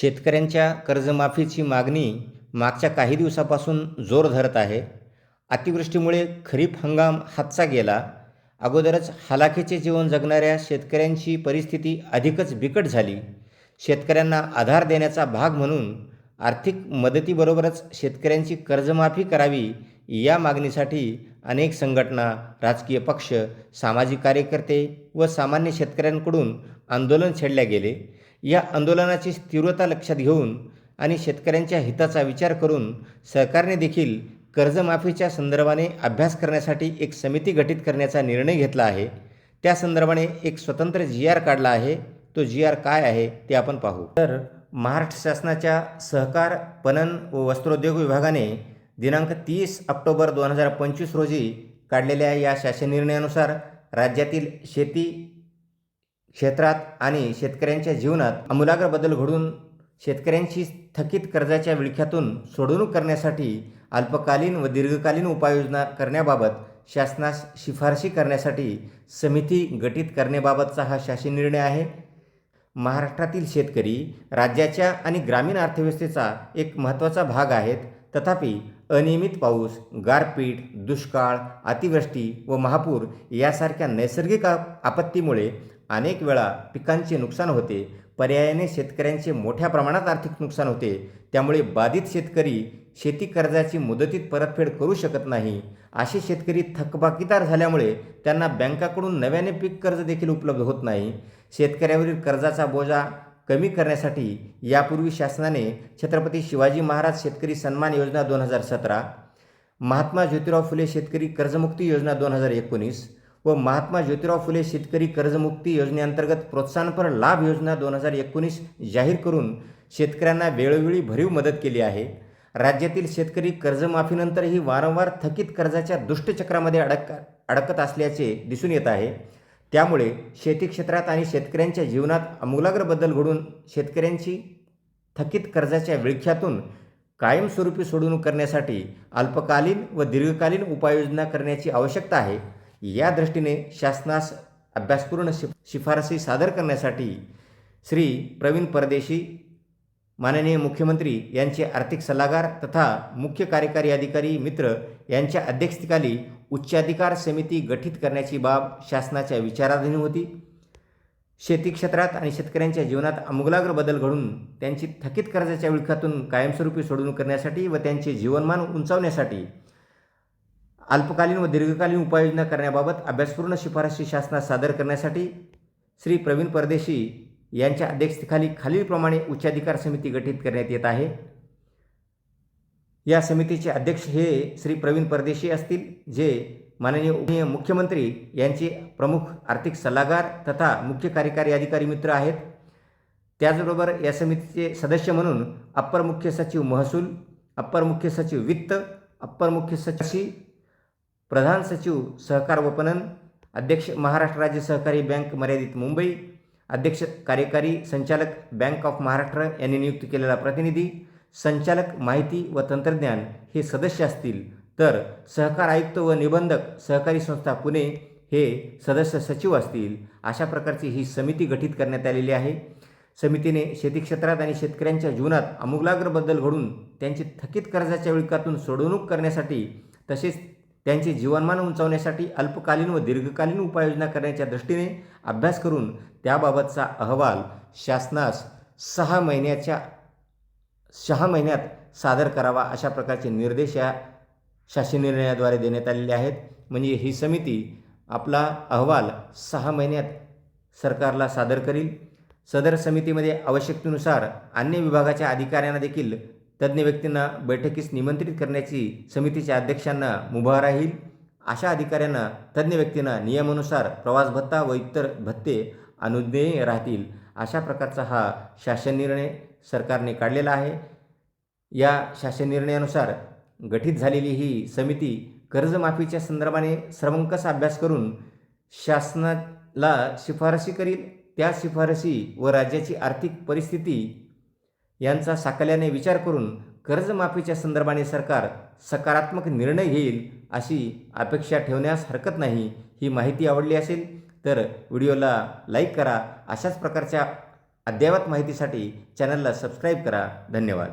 शेतकऱ्यांच्या कर्जमाफीची मागणी मागच्या काही दिवसापासून जोर धरत आहे. अतिवृष्टीमुळे खरीप हंगाम हातचा गेला. अगोदरच हलाखीचे जीवन जगणाऱ्या शेतकऱ्यांची परिस्थिती अधिकच बिकट झाली. शेतकऱ्यांना आधार देण्याचा भाग म्हणून आर्थिक मदतीबरोबरच शेतकऱ्यांची कर्जमाफी करावी या मागणीसाठी अनेक संघटना राजकीय पक्ष सामाजिक कार्यकर्ते व सामान्य शेतकऱ्यांकडून आंदोलन छेडल्या गेले. या आंदोलनाची तीव्रता लक्षात घेऊन आणि शेतकऱ्यांच्या हिताचा विचार करून सरकारने देखील कर्जमाफीच्या संदर्भाने अभ्यास करण्यासाठी एक समिती गठीत करण्याचा निर्णय घेतला आहे. त्या संदर्भाने एक स्वतंत्र जी आर काढला आहे. तो जी आर काय आहे ते आपण पाहू. तर महाराष्ट्र शासनाच्या सहकार पणन व वस्त्रोद्योग विभागाने दिनांक तीस ऑक्टोबर दोन हजार पंचवीस रोजी काढलेल्या या शासन निर्णयानुसार राज्यातील शेती क्षेत्रात आणि शेतकऱ्यांच्या जीवनात आमूलाग्र बदल घडून शेतकऱ्यांची थकीत कर्जाच्या विळख्यातून सोडवणूक करण्यासाठी अल्पकालीन व दीर्घकालीन उपाययोजना करण्याबाबत शासनास शिफारशी करण्यासाठी समिती गठीत करण्याबाबतचा हा शासन निर्णय आहे. महाराष्ट्रातील शेतकरी राज्याच्या आणि ग्रामीण अर्थव्यवस्थेचा एक महत्त्वाचा भाग आहेत. तथापि अनियमित पाऊस गारपीट दुष्काळ अतिवृष्टी व महापूर यासारख्या नैसर्गिक आपत्तीमुळे अनेक वेळा पिकांचे नुकसान होते. पर्यायाने शेतकऱ्यांचे मोठ्या प्रमाणात आर्थिक नुकसान होते. त्यामुळे बाधित शेतकरी शेती कर्जाची मुदतीत परतफेड करू शकत नाही. असे शेतकरी थकबाकीदार झाल्यामुळे त्यांना बँकाकडून नव्याने पीक कर्ज देखील उपलब्ध होत नाही. शेतकऱ्यावरील कर्जाचा बोजा कमी करण्यासाठी यापूर्वी शासनाने छत्रपती शिवाजी महाराज शेतकरी सन्मान योजना दोन हजार सतरा महात्मा ज्योतिराव फुले शेतकरी कर्जमुक्ती योजना दोन हजार एकोणीस व महात्मा ज्योतिराव फुले शेतकरी कर्जमुक्ती योजनेअंतर्गत प्रोत्साहनपर लाभ योजना दोन हजार एकोणीस जाहीर करून शेतकऱ्यांना वेळोवेळी भरीव मदत केली आहे. राज्यातील शेतकरी कर्जमाफीनंतरही वारंवार थकीत कर्जाच्या दुष्टचक्रामध्ये अडक अडकत असल्याचे दिसून येत आहे. त्यामुळे शेती क्षेत्रात आणि शेतकऱ्यांच्या जीवनात आमूलाग्र बदल घडून शेतकऱ्यांची थकीत कर्जाच्या विळख्यातून कायमस्वरूपी सोडवणूक करण्यासाठी अल्पकालीन व दीर्घकालीन उपाययोजना करण्याची आवश्यकता आहे. या दृष्टीने शासनास अभ्यासपूर्ण शिफ शिफारसी सादर करण्यासाठी श्री प्रवीण परदेशी माननीय मुख्यमंत्री यांचे आर्थिक सल्लागार तथा मुख्य कार्यकारी अधिकारी मित्र यांच्या अध्यक्षतेखाली उच्चाधिकार समिती गठीत करण्याची बाब शासनाच्या विचाराधीन होती. शेती क्षेत्रात आणि शेतकऱ्यांच्या जीवनात अमुगलाग्र बदल घडून त्यांची थकीत कर्जाच्या विळखातून कायमस्वरूपी सोडवणूक करण्यासाठी व त्यांचे जीवनमान उंचावण्यासाठी अल्पकालीन व दीर्घकालीन उपाययोजना करण्याबाबत अभ्यासपूर्ण शिफारशी शासनास सादर करण्यासाठी श्री प्रवीण परदेशी यांच्या अध्यक्षतेखाली खालीलप्रमाणे उच्चाधिकार समिती गठीत करण्यात येत आहे. या समितीचे अध्यक्ष हे श्री प्रवीण परदेशी असतील जे माननीय मुख्यमंत्री यांचे प्रमुख आर्थिक सल्लागार तथा मुख्य कार्यकारी अधिकारी मित्र आहेत. त्याचबरोबर या समितीचे सदस्य म्हणून अप्पर मुख्य सचिव महसूल अप्पर मुख्य सचिव वित्त अप्पर मुख्य सचिव प्रधान सचिव सहकार व पणन अध्यक्ष महाराष्ट्र राज्य सहकारी बँक मर्यादित मुंबई अध्यक्ष कार्यकारी संचालक बँक ऑफ महाराष्ट्र यांनी नियुक्त केलेला प्रतिनिधी संचालक माहिती व तंत्रज्ञान हे सदस्य असतील. तर सहकार आयुक्त व निबंधक सहकारी संस्था पुणे हे सदस्य सचिव असतील. अशा प्रकारची ही समिती गठीत करण्यात आलेली आहे. समितीने शेती क्षेत्रात आणि शेतकऱ्यांच्या जीवनात अमूलाग्र बदल घडून त्यांची थकीत कर्जाच्या विळकातून सोडवणूक करण्यासाठी तसेच त्यांचे जीवनमान उंचावण्यासाठी अल्पकालीन व दीर्घकालीन उपाययोजना करण्याच्या दृष्टीने अभ्यास करून त्याबाबतचा अहवाल शासनास सहा महिन्याच्या सहा महिन्यात सादर करावा अशा प्रकारचे निर्देश या शासन निर्णयाद्वारे देण्यात आलेले आहेत. म्हणजे ही समिती आपला अहवाल सहा महिन्यात सरकारला सादर करील. सदर समितीमध्ये आवश्यकतेनुसार अन्य विभागाच्या अधिकाऱ्यांना देखील तज्ज्ञ व्यक्तींना बैठकीस निमंत्रित करण्याची समितीच्या अध्यक्षांना मुभा राहील. अशा अधिकाऱ्यांना तज्ज्ञ व्यक्तींना नियमानुसार प्रवास भत्ता व इतर भत्ते अनुज्ञेय राहतील अशा प्रकारचा हा शासन निर्णय सरकारने काढलेला आहे. या शासन निर्णयानुसार गठीत झालेली ही समिती कर्जमाफीच्या संदर्भाने सर्वंकस अभ्यास करून शासनाला शिफारसी करील. त्या शिफारसी व राज्याची आर्थिक परिस्थिती यांचा साकल्याने विचार करून कर्जमाफीच्या संदर्भाने सरकार सकारात्मक निर्णय घेईल अशी अपेक्षा ठेवण्यास हरकत नाही ही माहिती आवडली असेल तर व्हिडिओला लाईक करा. अशाच प्रकारच्या अद्ययावत माहितीसाठी चॅनलला सबस्क्राईब करा. धन्यवाद.